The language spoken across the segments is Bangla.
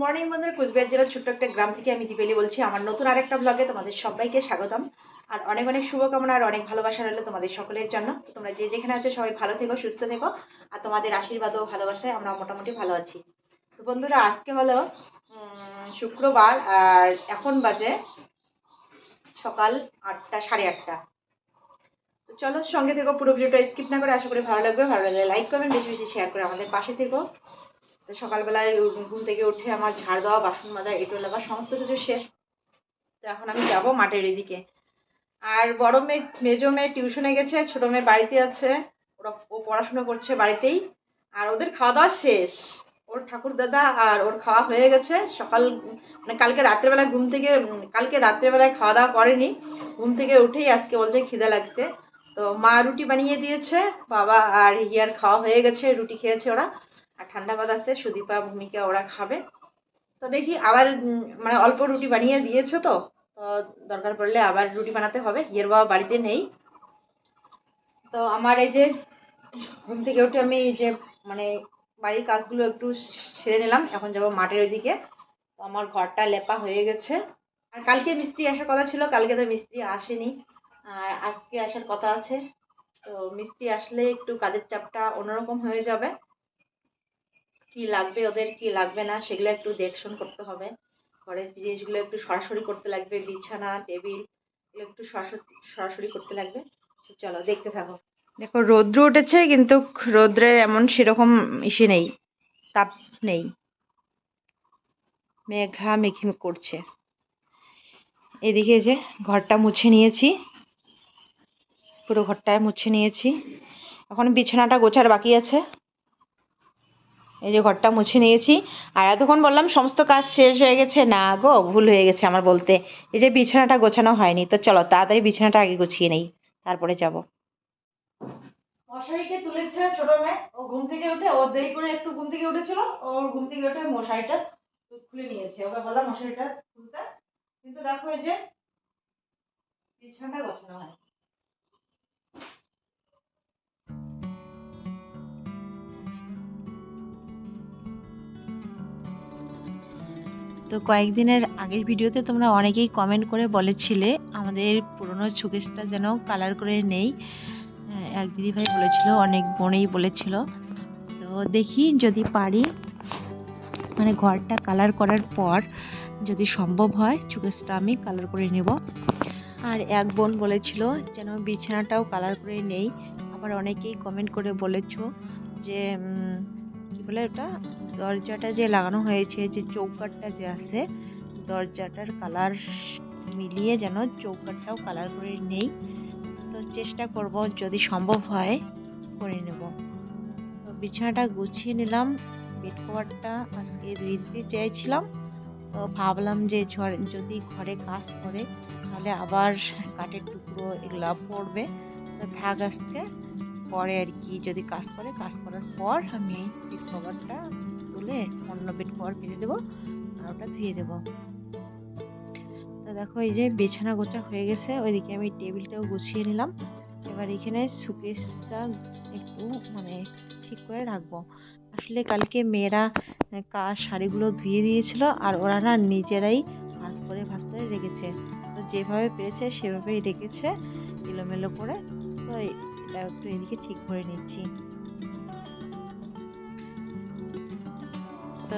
মর্নিং বন্ধুরা। কুচবিহার জেলার ছোট্ট একটা গ্রাম থেকে আমি দীপালি বলছি। আমার নতুন আরেকটা ব্লগে তোমাদের সবাইকে স্বাগতম। আর অনেক অনেক শুভকামনা আর অনেক ভালোবাসা রইল তোমাদের সকলের জন্য। তোমরা যে যেখানে আছো সবাই ভালো থেকো, সুস্থ থেকো। আর তোমাদের আশীর্বাদ ও ভালোবাসায় আমরা মোটামুটি ভালো আছি। তো বন্ধুরা, আজকে হলো শুক্রবার আর এখন বাজে সকাল আটটা, সাড়ে আটটা। তো চলো সঙ্গে থেকো, পুরো ভিডিওটা স্কিপ না করে আশা করি ভালো লাগবে। ভালো লাগলে লাইক করবেন, বেশি বেশি শেয়ার করে আমাদের পাশে থেকো। তো সকালবেলায় ঘুম থেকে উঠে আমার ঝাড় দেওয়া, বাসন মাজা, এটো লাগা, সমস্ত কিছু শেষ। তো এখন আমি যাব মাঠের এদিকে। আর বড় মেয়ে, মেজো মেয়ে টিউশনে গেছে, ছোটো মেয়ে বাড়িতে আছে। ওরা, ও পড়াশোনা করছে বাড়িতেই। আর ওদের খাওয়া দাওয়া শেষ। ওর ঠাকুর দাদা আর ওর খাওয়া হয়ে গেছে। সকাল মানে কালকে রাত্রেবেলায় ঘুম থেকে, কালকে রাত্রেবেলায় খাওয়া দাওয়া করেনি। ঘুম থেকে উঠেই আজকে বলছে খিদে লাগছে। তো মা রুটি বানিয়ে দিয়েছে, বাবা আর ইয়ার খাওয়া হয়ে গেছে, রুটি খেয়েছে ওরা। আর ঠান্ডা বাদ আছে, সুদীপা ভূমিকা ওরা খাবে। তো দেখি আবার মানে অল্প রুটি বানিয়ে দিয়েছ তো তো দরকার পড়লে আবার রুটি বানাতে হবে। হিয়ের বাবা বাড়িতে নেই। তো আমার এই যে, ঘুম থেকে উঠে আমি যে মানে বাড়ির কাজগুলো একটু সেরে নিলাম। এখন যাব মাঠের ওইদিকে। তো আমার ঘরটা লেপা হয়ে গেছে। আর কালকে মিস্ত্রি আসার কথা ছিল, কালকে তো মিস্ত্রি আসেনি। আর আজকে আসার কথা আছে। তো মিস্ত্রি আসলে একটু কাজের চাপটা অন্যরকম হয়ে যাবে। কি লাগবে, ওদের কি লাগবে না, সেগুলো একটু দেখশন করতে হবে। ঘরের জিনিসগুলো একটু সরাসরি করতে লাগবে, বিছানা, টেবিল, এগুলো একটু সরাসরি করতে লাগবে। চলো, দেখতে থাকো। দেখো, রৌদ্র উঠেছে, কিন্তু রৌদ্রের এমন সেরকম ইসে নেই, তাপ নেই। মেঘা মেঘি করছে। এদিকে যে, ঘরটা মুছে নিয়েছি। পুরো ঘরটায় মুছে নিয়েছি। এখন বিছানাটা গোছার বাকি আছে। এই যে ঘরটা মুছে নিয়েছি। আর এতক্ষণ বললাম, সমস্ত কাজ শেষ হয়ে গেছে। না গো, ভুল হয়ে গেছে আমার বলতে। এই যে বিছানাটা গোছানো হয়নি, তো চলো তাড়াতাড়ি বিছানাটা আগে গুছিয়ে নেই, তারপরে যাব। মশারিটা তুলেছে ছোট মেয়ে, ও ঘুম থেকে উঠে, ও দেরি করে একটু ঘুম থেকে উঠেছিল, ওর ঘুম থেকে উঠে মশারিটা খুলে নিয়েছে। ওকে বললাম মশারিটা খুলতে কিন্তু দেখো এই যে বিছানাটা গোছানো হয় তো কয়েকদিনের আগের ভিডিওতে তোমরা অনেকেই কমেন্ট করে বলেছিলে, আমাদের পুরনো শোকেসটা যেন কালার করে নেই। এক দিদিভাই বলেছিল, অনেক বোনেই বলেছিল। তো দেখি যদি পারি মানে ঘরটা কালার করার পর যদি সম্ভব হয় শোকেসটা আমি কালার করে নেব। আর এক বোন বলেছিল যেন বিছানাটাও কালার করে নেই। আবার অনেকেই কমেন্ট করে বলেছ যে কি বলে ওটা? দরজাটা যে লাগানো হয়েছে, যে চৌকাটটা যে আছে, দরজাটার কালার মিলিয়ে যেন চৌকাটটাও কালার করে নেই। তো চেষ্টা করব যদি সম্ভব হয়, করে নেব। তো বিছানাটা গুছিয়ে নিলাম বেড কভারটা আজকে দিতে চেয়েছিলাম তো ভাবলাম যে যদি ঘরে কাজ করে, তাহলে আবার কাঠের টুকরো এগুলো পড়বে তো থাক আজকে, পরে আর কি যদি কাজ করে, কাজ করার পর আমি বেড কভারটা তুলে অন্য বেড কভার পেতে দেবো, আর ওটা ধুয়ে দেবো। তো দেখো, এই যে বিছানা গোছা হয়ে গেছে, ওইদিকে আমি টেবিলটাও গুছিয়ে নিলাম। এবার এখানে সুকেসটা একটু মানে ঠিক করে রাখব। আসলে কালকে মেয়েরা কা, শাড়িগুলো ধুয়ে দিয়েছিল, আর ওরা না নিজেরাই ভাঁজ করে ভাঁজ করে রেখেছে। তো যেভাবে পেরেছে, সেভাবেই রেখেছে, এলোমেলো করে। তো এটা একটু এদিকে ঠিক করে নিচ্ছি।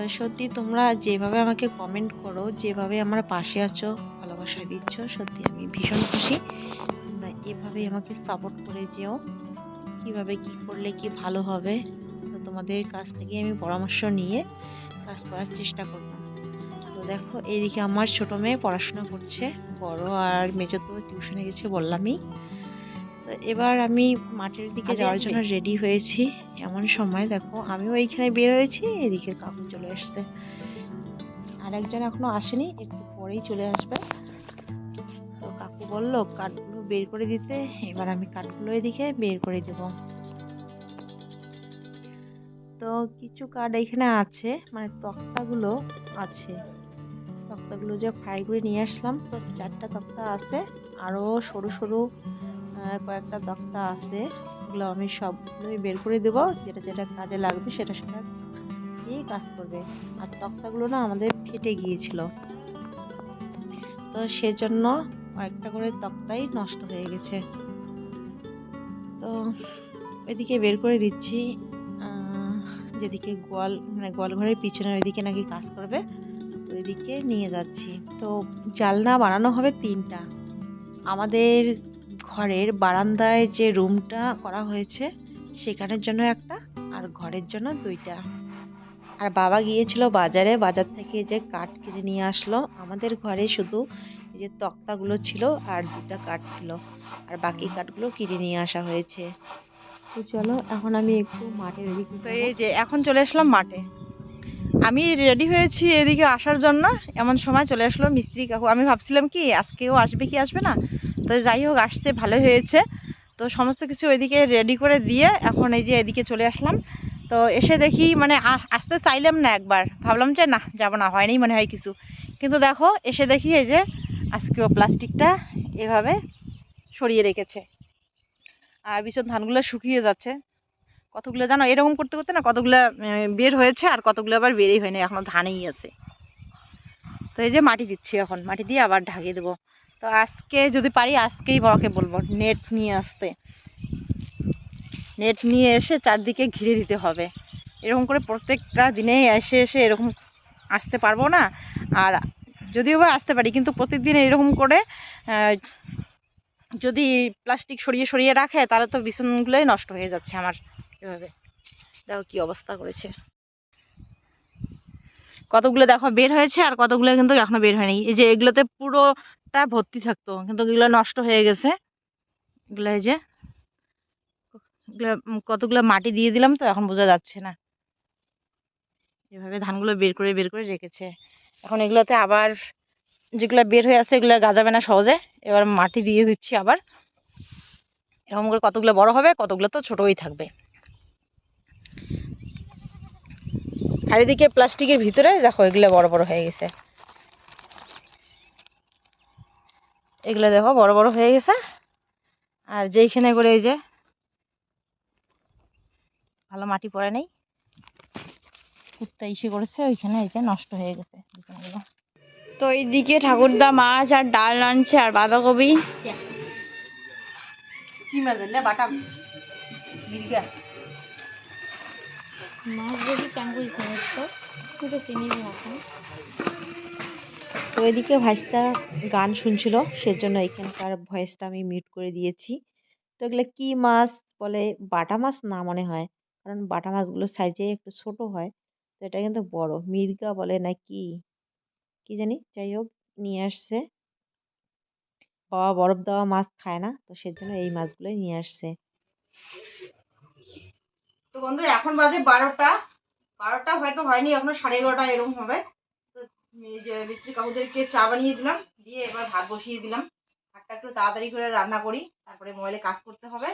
সত্যি তোমরা যেভাবে আমাকে কমেন্ট করো, যেভাবে আমার পাশে আছো, ভালোবাসা দিচ্ছ, সত্যি আমি ভীষণ খুশি। তোমরা এভাবেই আমাকে সাপোর্ট করে যেও। কীভাবে কি করলে কি ভালো হবে, তো তোমাদের কাছ থেকে আমি পরামর্শ নিয়ে কাজ করার চেষ্টা করব। তো দেখো এইদিকে আমার ছোট মেয়ে পড়াশোনা করছে, বড় আর মেজো তো টিউশনে গেছে বললামই। তো এবার আমি মাঠের দিকে যাওয়ার জন্য রেডি হয়েছি। এমন সময় দেখো আমিও এইখানে বের হয়েছি এদিকে কাকু চলে এসছে। আর একজন এখনও আসেনি একটু পরেই চলে আসবে। তো কাকু বলল কাঠগুলো বের করে দিতে। এবার আমি কাঠগুলো এদিকে বের করে দেব। তো কিছু কাঠ এখানে আছে মানে তক্তাগুলো আছে। তক্তাগুলো যে ফ্রাই করে নিয়ে আসলাম তো চারটা তক্তা আছে। আরও সরু সরু কয়েকটা তক্তা আছে, এগুলো আমি সবগুলোই বের করে দেবো। যেটা যেটা কাজে লাগবে সেটা সেটা দিয়েই কাজ করবে। আর তক্তাগুলো না আমাদের ফেটে গিয়েছিল। তো সেজন্য কয়েকটা করে তক্তাই নষ্ট হয়ে গেছে। তো এদিকে বের করে দিচ্ছি। যেদিকে গোয়াল মানে গোয়াল ঘরের পিছনে ওইদিকে নাকি কাজ করবে, ওইদিকে নিয়ে যাচ্ছি। তো জালনা বানানো হবে তিনটা। আমাদের ঘরের বারান্দায় যে রুমটা করা হয়েছে সেখানের জন্য একটা আর ঘরের জন্য দুইটা। আর বাবা গিয়েছিল বাজারে বাজার থেকে যে কাঠ কিনে নিয়ে আসলো। আমাদের ঘরে শুধু এই যে তক্তাগুলো ছিল আর দুটা কাঠ ছিল। আর বাকি কাঠগুলো কিনে নিয়ে আসা হয়েছে। তো চলো এখন আমি একটু মাঠে ওদিকে তো এই যে এখন চলে আসলাম মাঠে। আমি রেডি হয়েছি এদিকে আসার জন্য। এমন সময় চলে আসলো মিস্ত্রি কাকু। আমি ভাবছিলাম কি আজকেও আসবে কি আসবে না? তো যাই হোক, আসছে ভালো হয়েছে। তো সমস্ত কিছু ওইদিকে রেডি করে দিয়ে এখন এই যে এদিকে চলে আসলাম। তো এসে দেখি মানে আসতে চাইলাম না একবার। ভাবলাম যে না, যাব না হয়নি মনে হয় কিছু। কিন্তু দেখো, এসে দেখি এই যে আজকেও প্লাস্টিকটা এভাবে সরিয়ে রেখেছে। আর ভীষণ ধানগুলো শুকিয়ে যাচ্ছে। কতগুলো জানো, এরকম করতে করতে না কতগুলো বের হয়েছে আর কতগুলো আবার বেরই হয়নি, এখনও ধানেই আছে। তো এই যে মাটি দিচ্ছি এখন, মাটি দিয়ে আবার ঢাকিয়ে দেবো। তো আজকে যদি পারি, আজকেই বাবাকে বলব নেট নিয়ে আসতে। নেট নিয়ে এসে চারদিকে ঘিরে দিতে হবে। এরকম করে প্রত্যেকটা দিনে এসে এসে এরকম আসতে পারব না। আর যদিও বা আসতে পারি, কিন্তু প্রত্যেকদিন এরকম করে যদি প্লাস্টিক সরিয়ে সরিয়ে রাখে, তাহলে তো বিছনগুলোই নষ্ট হয়ে যাচ্ছে আমার। এভাবে। দেখো কি অবস্থা করেছে। কতগুলো দেখো বের হয়েছে, আর কতগুলো কিন্তু এখনও বের হয়নি। এই যে এগুলোতে পুরোটা ভর্তি থাকতো, কিন্তু এগুলো নষ্ট হয়ে গেছে। এগুলো এই যে কতগুলো মাটি দিয়ে দিলাম তো, এখন বোঝা যাচ্ছে না। এভাবে ধানগুলো বের করে বের করে রেখেছে। এখন এগুলোতে আবার যেগুলো বের হয়ে আছে, এগুলো গাজাবে না সহজে। এবার মাটি দিয়ে দিচ্ছি আবার। এরকম করে কতগুলো বড় হবে, কতগুলো তো ছোটই থাকবে। আর এদিকে প্লাস্টিকের ভিতরে, দেখো এগুলো বড় বড় হয়ে গেছে। এগুলো দেখো বড় বড় হয়ে গেছে। আর যেইখানে করে এই যে ভালো মাটি পড়ে নেই। কুত্তা ইসে করেছে ওইখানে এই যে নষ্ট হয়ে গেছে বিছানাগুলো। তো এইদিকে ঠাকুরদা মাছ আর ডাল আনছে আর বাঁধাকপি। কি মাছ ধরলে বাটা মির্গা মাছ যদি কিন্তু কিনি এখন তো এদিকে ভাইস্তা গান শুনছিল, সেজন্য এখানকার ভয়েসটা আমি মিউট করে দিয়েছি। তো এগুলো কি মাছ বলে? বাটা মাছ না মনে হয়, কারণ বাটা মাছগুলো সাইজে একটু ছোট হয়, তো এটা কিন্তু বড়। মির্গা বলে না কি? কি জানি? যাই হোক, নিয়ে আসছে। বাবা বরফ দেওয়া মাছ খায় না, তো সেজন্য এই মাছগুলো নিয়ে আসছে। তো বন্ধু এখন বাজে বারোটা। বারোটা হয়তো হয়নি, এখনও সাড়ে এগারোটা এরকম হবে। এই যে কাকুদেরকে চা বানিয়ে দিলাম, দিয়ে এবার ভাত বসিয়ে দিলাম। ভাতটা একটু তাড়াতাড়ি করে রান্না করি, তারপরে মোবাইলে কাজ করতে হবে।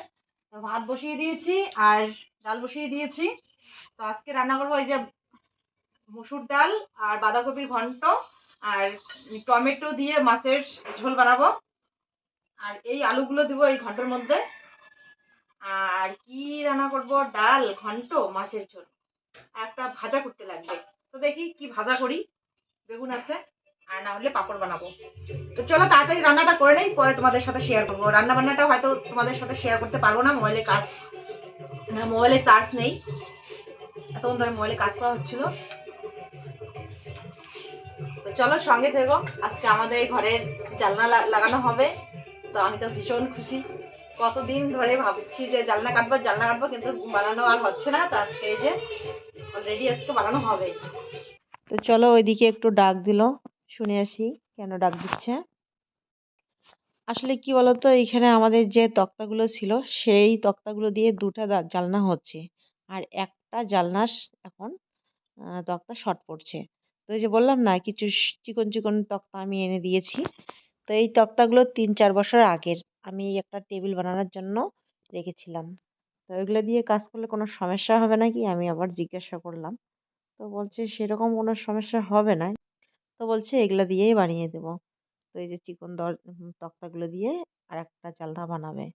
তো ভাত বসিয়ে দিয়েছি আর ডাল বসিয়ে দিয়েছি। তো আজকে রান্না করব এই যে মুসুর ডাল আর বাঁধাকপির ঘন্ট আর টমেটো দিয়ে মাছের ঝোল বানাবো। আর এই আলুগুলো দেবো এই ঘন্টের মধ্যে। আর কি রান্না করব? ডাল, ঘন্ট, মাছের ঝোল। আর একটা ভাজা করতে লাগবে। তো দেখি কি ভাজা করি। বেগুন আছে আর না হলে পাঁপড় বানাবো। তো চলো তাড়াতাড়ি রান্নাটা করে নেই পরে তোমাদের সাথে শেয়ার করব। রান্না বান্নাটা হয়তো তোমাদের সাথে শেয়ার করতে পারব না মোবাইলে কাজ না, মোবাইলে চার্জ নেই। এতক্ষণ ধরে মোবাইলে কাজ করা হচ্ছিল। তো চলো সঙ্গে থেকো আজকে আমাদের ঘরের জানলা লা- লাগানো হবে। তো আমি তো ভীষণ খুশি। কতদিন ধরে ভাবছি যে জানলা কাটবো জানলা কাটবো কিন্তু বানানো আর হচ্ছে না। তো আজকে এই যে অলরেডি আজকে বানানো হবে। তো চলো ওইদিকে একটু ডাক দিল, শুনে আসি কেন ডাক দিচ্ছে। আসলে কি বলতো, এখানে আমাদের যে তক্তাগুলো ছিল, সেই তক্তাগুলো দিয়ে দুটা জানলা হচ্ছে। আর একটা জানলা এখন তক্তা শর্ট পড়ছে। তো এই যে বললাম না, কিছু চিকন চিকন তক্তা আমি এনে দিয়েছি। তো এই তক্তাগুলো তিন চার বছর আগের, আমি একটা টেবিল বানানোর জন্য রেখেছিলাম। তো এগুলো দিয়ে কাজ করলে কোনো সমস্যা হবে নাকি? আমি আবার জিজ্ঞাসা করলাম। তো বলছে সেরকম কোনো সমস্যা হবে না। তো বলছে এগুলা দিয়েই বানিয়ে দেবো। তো এই যে চিকন দর তক্তাগুলো দিয়ে আর একটা জানলা বানাবে।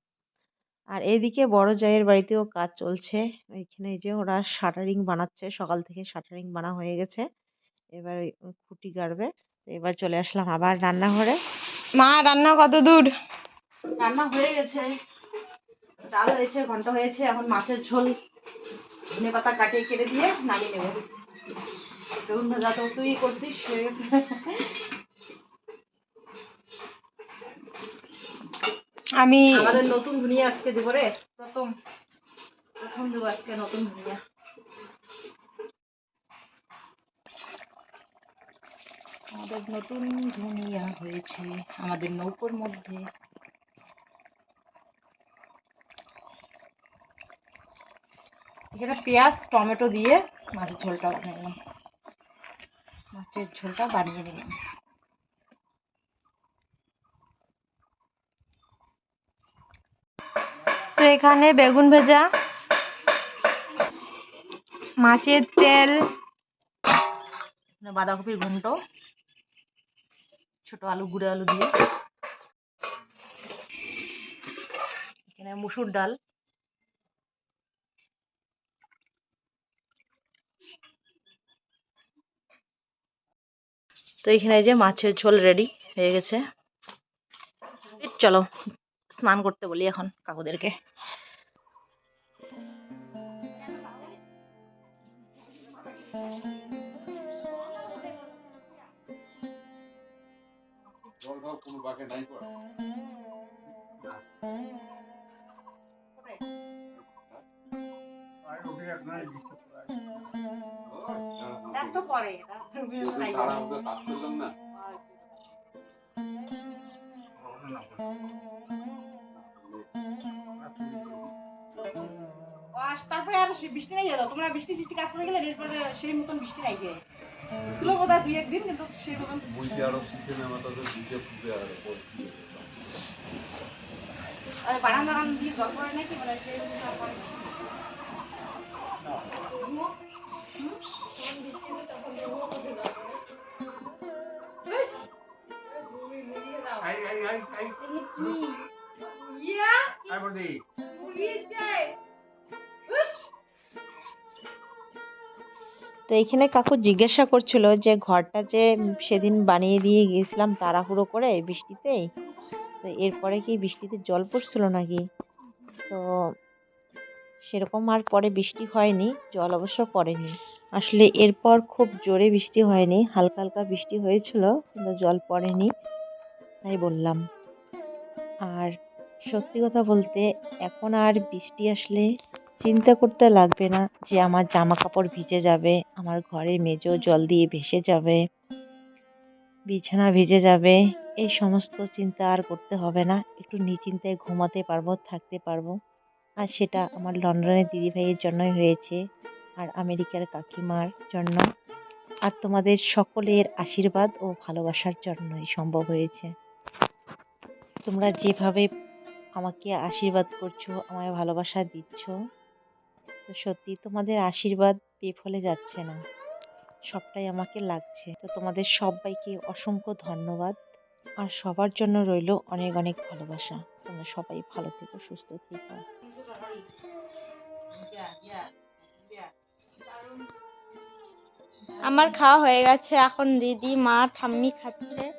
আর এদিকে বড় জায়ের বাড়িতেও কাজ চলছে। এখানে যে ওরা শাটারিং বানাচ্ছে সকাল থেকে শাটারিং বানা হয়ে গেছে। এবার ওই খুঁটি গাড়বে। এবার চলে আসলাম আবার রান্নাঘরে। মা রান্না কত দূর? রান্না হয়ে গেছে। ডাল হয়েছে ঘণ্টা হয়েছে। এখন মাছের ঝোল ধনে পাতা কাটিয়ে কেটে দিয়ে নামিয়ে নেব। বেগুন ভাজা তো তুই করছিস হয়ে গেছে আমি আমাদের নতুন ধুনিয়া আজকে দেবো রে প্রথম প্রথম দেবো আজকে নতুন ধুনিয়া আমাদের নতুন ধুনিয়া হয়েছে আমাদের নৌকোর মধ্যে। এখানে পেঁয়াজ টমেটো দিয়ে মাছের ঝোলটা বানালাম মাছের ঝোলটা বানিয়ে নিলাম। তো এখানে বেগুন ভেজা, মাছের তেল, বাঁধাকপির ঘন্ট, ছোট আলু, গুঁড়ো আলু দিয়ে। এখানে মুসুর ডাল। তো এখানে এই যে মাছের ঝোল রেডি হয়ে গেছে। চলো স্নান করতে বলি এখন কাকুদেরকে। একটু পরে। তারপরে আর বৃষ্টি নাই গেল। তোমরা বৃষ্টি সৃষ্টি কাজ করে গেলে এরপরে সেই মতন বৃষ্টি নাই গে ছিল বোধ দুই একদিন কিন্তু সেই মতন বইতে আরও শিখে নেওয়া তাদের দিকে ফুটে আর আর বারান বারান দিয়ে জল পড়ে নাকি? মানে সেই তো এইখানে কাকু জিজ্ঞাসা করছিল যে ঘরটা যে সেদিন বানিয়ে দিয়ে গিয়েছিলাম তাড়াহুড়ো করে বৃষ্টিতে তো এরপরে কি বৃষ্টিতে জল পড়ছিল নাকি? তো সেরকম আর পরে বৃষ্টি হয়নি জল অবশ্য পড়েনি। আসলে এরপর খুব জোরে বৃষ্টি হয়নি হালকা হালকা বৃষ্টি হয়েছিল কিন্তু জল পড়েনি। তাই বললাম। আর সত্যি কথা বলতে, এখন আর বৃষ্টি আসলে চিন্তা করতে লাগবে না যে আমার জামা কাপড় ভিজে যাবে, আমার ঘরের মেজো জল দিয়ে ভেসে যাবে, বিছানা ভিজে যাবে, এই সমস্ত চিন্তা আর করতে হবে না। একটু নিচিন্তায় ঘুমাতে পারব, থাকতে পারব। আর সেটা আমার লন্ডনের দিদিভাইয়ের জন্যই হয়েছে আর আমেরিকার কাকিমার জন্য। আর তোমাদের সকলের আশীর্বাদ ও ভালোবাসার জন্যই সম্ভব হয়েছে। তোমরা যেভাবে আমাকে আশীর্বাদ করছ, আমায় ভালোবাসা দিচ্ছ, তো সত্যি তোমাদের আশীর্বাদ বেফলে যাচ্ছে না। সবটাই আমাকে লাগছে। তো তোমাদের সবাইকে অসংখ্য ধন্যবাদ। আর সবার জন্য রইল অনেক অনেক ভালোবাসা। তোমরা সবাই ভালো থেকো, সুস্থ থেকো। আমার খাওয়া হয়ে গেছে। এখন দিদি, মা, ঠাম্মি খাচ্ছে।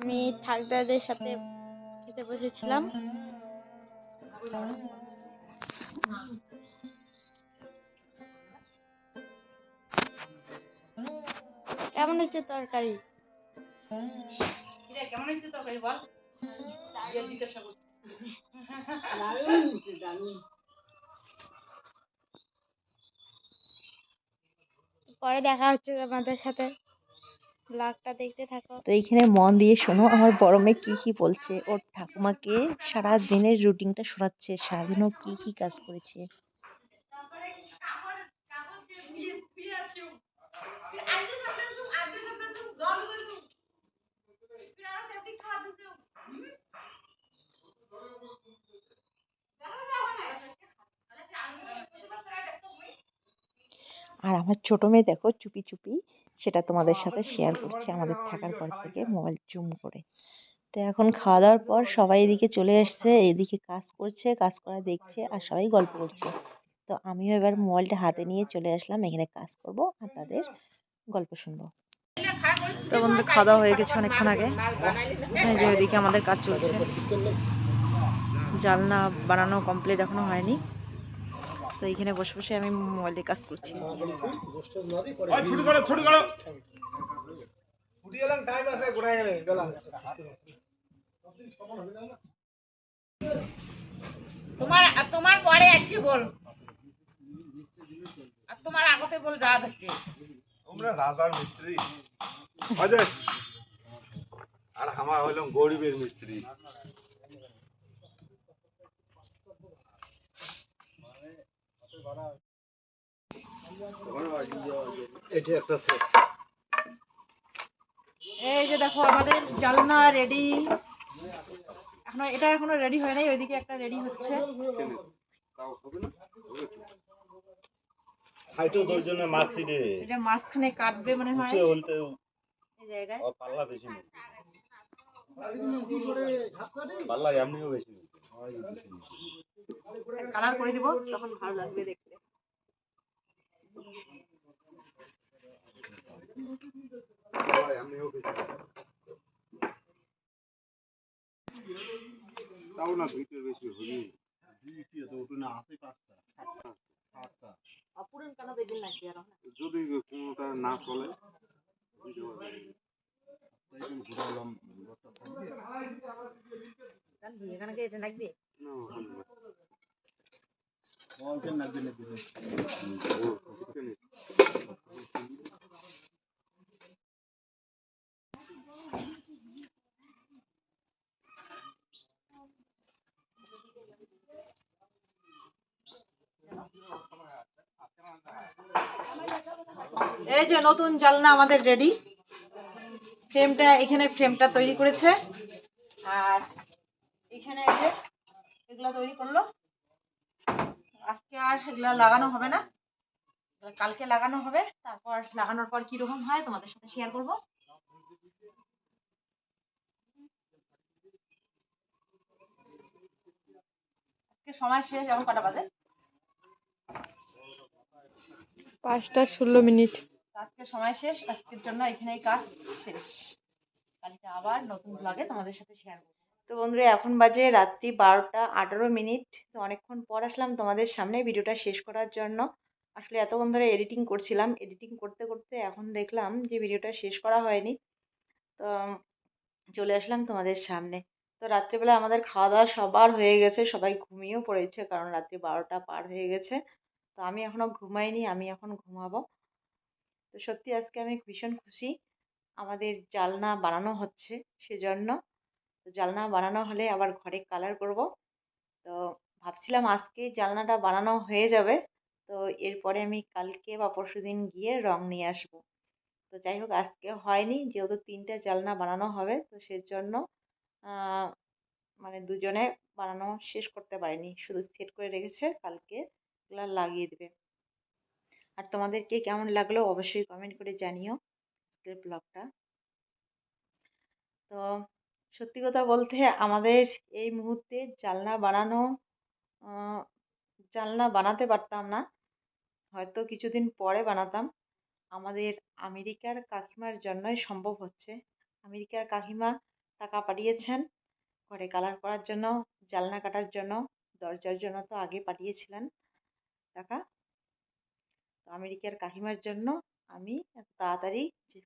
আমি ঠাকদাদের সাথে খেতে বসেছিলাম। কেমন হচ্ছে তরকারি? কেমন হয়েছে তরকারি বল। পরে দেখা হচ্ছে তোমাদের সাথে। ব্লগটা দেখতে থাকো। তো এইখানে মন দিয়ে শোনো, আমার বড় মেয়ে কি কী বলছে। ওর ঠাকুমাকে সারা দিনের রুটিনটা শোনাচ্ছে ও কি কি কাজ করেছে। আর আমার ছোট মেয়ে দেখো চুপি চুপি সেটা তোমাদের সাথে শেয়ার করছে। আমাদের থাকার পর থেকে মোবাইল জুম করে। তো এখন খাওয়া দাওয়ার পর সবাই এদিকে চলে এসছে এদিকে কাজ করছে কাজ করা দেখছে আর সবাই গল্প করছে। তো আমিও এবার মোবাইলটা হাতে নিয়ে চলে আসলাম এখানে কাজ করব আর তাদের গল্প শুনব। তো বন্ধু খাওয়া দাওয়া হয়ে গেছে অনেকক্ষণ আগে। এই যে ওইদিকে আমাদের কাজ চলছে। জালনা বানানো কমপ্লিট এখনও হয়নি। তো এইখানে বসে বসে আমি মোবাইল কাজ করছি। তোমার তোমার পরে আছে বল। আর তোমার আগতে বল যা হচ্ছে তোমরা রাজার মিস্ত্রি। আর আমার হইলাম গরিবের মিস্ত্রি। এটা একটা সেট এই যে দেখো আমাদের জালনা রেডি এখনও এটা এখনও রেডি হয় নাই ওইদিকে একটা রেডি হচ্ছে। হবে সাইটো জন্য মাছি রে এটা মাঝখানে কাটবে মনে হয়। বলতে এই জায়গায়। পাল্লা বেশি পাল্লা এমনিও বেশি কালার করে দিব তখন ভালো লাগবে দেখতে। তাও না দুইটা বেশি হলি ওটা না আছে পাঁচটা সাতটা অপুরন কেন দেবেন লাগবে আর যদি কোনোটা না চলে দুইটা বাজে। ঘুরালাম এই যে নতুন জালনা আমাদের রেডি ফ্রেমটা এখানে ফ্রেমটা তৈরি করেছে। আর এখানে এই যে এগুলা তৈরি করল। আজকে আর এগুলা লাগানো হবে না। কালকে লাগানো হবে। তারপর লাগানোর পর কীরকম হয় তোমাদের সাথে শেয়ার করব। আজকে সময় শেষ এখন কটা বাজে? পাঁচটা ষোলো মিনিট। আজকে সময় শেষ আজকের জন্য এখানেই কাজ শেষ। কালকে আবার নতুন ব্লগে তোমাদের সাথে শেয়ার করব। তো বন্ধুরা, এখন বাজে রাত্রি বারোটা আঠারো মিনিট। তো অনেকক্ষণ পর আসলাম তোমাদের সামনে ভিডিওটা শেষ করার জন্য। আসলে এতক্ষণ ধরে এডিটিং করছিলাম। এডিটিং করতে করতে এখন দেখলাম যে ভিডিওটা শেষ করা হয়নি। তো চলে আসলাম তোমাদের সামনে। তো রাত্রিবেলা আমাদের খাওয়া দাওয়া সবার হয়ে গেছে। সবাই ঘুমিয়েও পড়েছে কারণ রাত্রি বারোটা পার হয়ে গেছে। তো আমি এখনও ঘুমাইনি, আমি এখন ঘুমাবো। তো সত্যি আজকে আমি ভীষণ খুশি। আমাদের জালনা বানানো হচ্ছে সেজন্য। তো জালনা বানানো হলে আবার ঘরে কালার করব। তো ভাবছিলাম আজকে জালনাটা বানানো হয়ে যাবে। তো এরপরে আমি কালকে বা পরশু দিন গিয়ে রং নিয়ে আসব। তো যাই হোক, আজকে হয়নি, যেহেতু তিনটে জালনা বানানো হবে, তো সেজন্য মানে দুজনে বানানো শেষ করতে পারিনি। শুধু সেট করে রেখেছে, কালকে এগুলো লাগিয়ে দেবে। আর তোমাদেরকে কেমন লাগল অবশ্যই কমেন্ট করে জানিও আজকের ব্লগটা তো সত্যি কথা বলতে আমাদের এই মুহূর্তে জানলা বানানো জানলা বানাতে পারতাম না। হয়তো কিছুদিন পরে বানাতাম। আমাদের আমেরিকার কাকিমার জন্যই সম্ভব হচ্ছে। আমেরিকার কাকিমা টাকা পাঠিয়েছেন। ঘরে কালার করার জন্য, জানলা কাটার জন্য, দরজার জন্য তো আগে পাঠিয়েছিলেন টাকা। তো আমেরিকার কাকিমার জন্য আমি তাড়াতাড়ি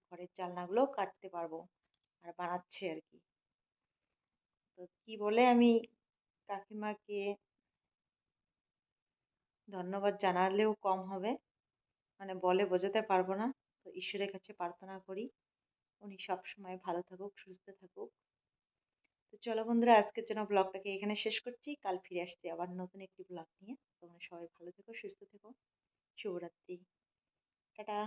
ঘরের জানলাগুলো কাটতে পারব। আর বানাচ্ছে আর কি। তো কি বলে আমি কাকিমাকে ধন্যবাদ জানালেও কম হবে। মানে বলে বোঝাতে পারব না। তো ঈশ্বরের কাছে প্রার্থনা করি। উনি সব সময় ভালো থাকুক, সুস্থ থাকুক। তো চলো বন্ধুরা, আজকের জন্য ব্লগটাকে এখানে শেষ করছি। কাল ফিরে আসছি আবার নতুন একটি ব্লগ নিয়ে। তোমরা সবাই ভালো থেকো, সুস্থ থেকো। শুভরাত্রি। টাটা।